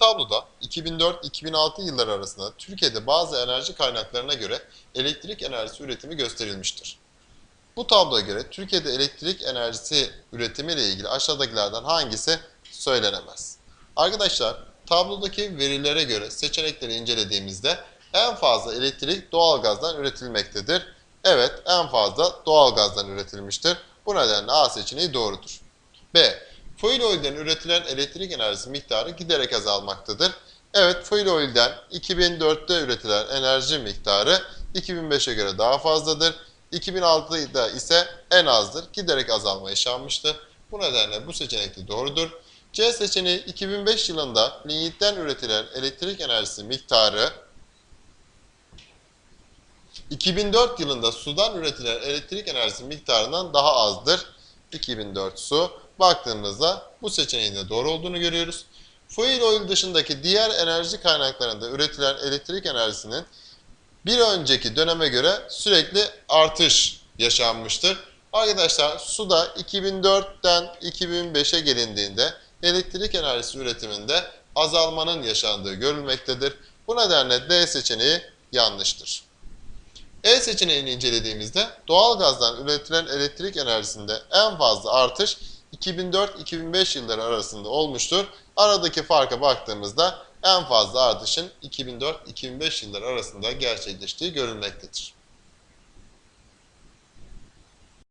tabloda 2004-2006 yılları arasında Türkiye'de bazı enerji kaynaklarına göre elektrik enerjisi üretimi gösterilmiştir. Bu tabloya göre Türkiye'de elektrik enerjisi üretimi ile ilgili aşağıdakilerden hangisi söylenemez? Arkadaşlar tablodaki verilere göre seçenekleri incelediğimizde en fazla elektrik doğalgazdan üretilmektedir. Evet en fazla doğalgazdan üretilmiştir. Bu nedenle A seçeneği doğrudur. B. Foil oil'den üretilen elektrik enerjisi miktarı giderek azalmaktadır. Evet foil oil'den 2004'te üretilen enerji miktarı 2005'e göre daha fazladır. 2006'da ise en azdır. Giderek azalma yaşanmıştır. Bu nedenle bu seçenek de doğrudur. C seçeneği 2005 yılında lignitten üretilen elektrik enerjisi miktarı 2004 yılında sudan üretilen elektrik enerjisi miktarından daha azdır. 2004 su. Baktığımızda bu seçeneğin de doğru olduğunu görüyoruz. Foil oil dışındaki diğer enerji kaynaklarında üretilen elektrik enerjisinin bir önceki döneme göre sürekli artış yaşanmıştır. Arkadaşlar suda 2004'ten 2005'e gelindiğinde elektrik enerjisi üretiminde azalmanın yaşandığı görülmektedir. Bu nedenle D seçeneği yanlıştır. E seçeneğini incelediğimizde doğalgazdan üretilen elektrik enerjisinde en fazla artış 2004-2005 yılları arasında olmuştur. Aradaki farka baktığımızda en fazla artışın 2004-2005 yılları arasında gerçekleştiği görülmektedir.